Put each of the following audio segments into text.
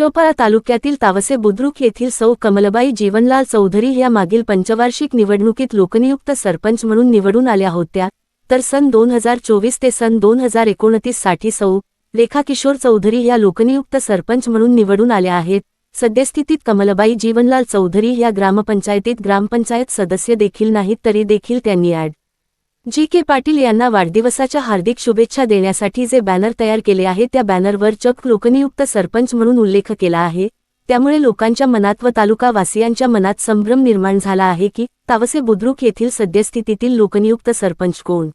यशोपारा तालुक्यातील तावसे बुद्रुक येथील सौ कमलबाई जीवनलाल चौधरी या मागील पंचवार्षिक निवडणुकीत लोकनियुक्त सरपंच म्हणून निवडून आल्या होत्या. तर सन दोन हजार चोवीस ते सन दोन हजार एकोणतीससाठी सौ रेखा किशोर चौधरी या लोकनियुक्त सरपंच म्हणून निवडून आल्या आहेत. सद्यस्थितीत कमलबाई जीवनलाल चौधरी या ग्रामपंचायतीत ग्रामपंचायत सदस्य देखील नाहीत तरी देखील त्यांनी ॲड जी के पाटील यांना वाढदिवसाच्या हार्दिक शुभेच्छा देण्यासाठी जे बॅनर तयार केले आहे त्या बॅनरवर चक लोकनियुक्त सरपंच म्हणून उल्लेख केला आहे. त्यामुळे लोकांच्या मनात व तालुकावासियांच्या मनात संभ्रम निर्माण झाला आहे की तावसे बुद्रुक येथील सद्यस्थितीतील लोकनियुक्त सरपंच कोण?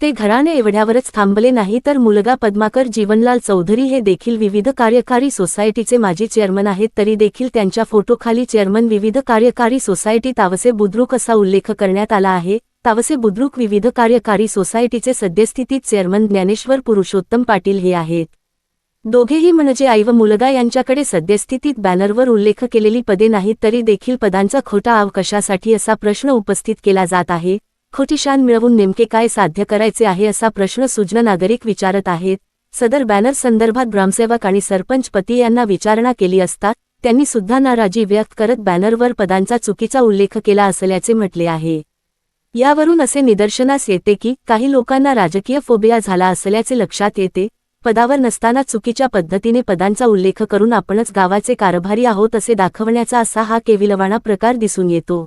ते घराने एवढ्यावरच थांबले नाही तर मुलगा पद्माकर जीवनलाल चौधरी हे देखील विविध कार्यकारी सोसायटीचे माजी चेअरमन आहेत तरी देखील त्यांच्या फोटोखाली चेअरमन विविध कार्यकारी सोसायटी तावसे बुद्रुक असा उल्लेख करण्यात आला आहे. तावसे बुद्रुक विविध कार्यकारी सोसायटीचे सद्यस्थितीत चेअरमन ज्ञानेश्वर पुरुषोत्तम पाटील हे आहेत. दोघेही म्हणजे आई व मुलगा यांच्याकडे सद्यस्थितीत बॅनरवर उल्लेख केलेली पदे नाहीत तरी देखील पदांचा खोटा अवकाशासाठी असा प्रश्न उपस्थित केला जात आहे. खोटी शान मिळवून नेमके काय साध्य करायचे आहे असा प्रश्न सुज्ञ नागरिक विचारत आहेत. सदर बॅनर संदर्भात ग्रामसेवक आणि सरपंच पती यांना विचारणा केली असता त्यांनी सुद्धा नाराजी व्यक्त करत बॅनरवर पदांचा चुकीचा उल्लेख केला असल्याचे म्हटले आहे. यावरून असे निदर्शनास येते की काही लोकांना राजकीय फोबिया झाला असल्याचे लक्षात येते पदावर नसताना चुकीच्या पद्धतीने पदांचा उल्लेख करून आपणच गावाचे कारभारी आहोत असे दाखवण्याचा असा हा केविलवाणा प्रकार दिसून येतो.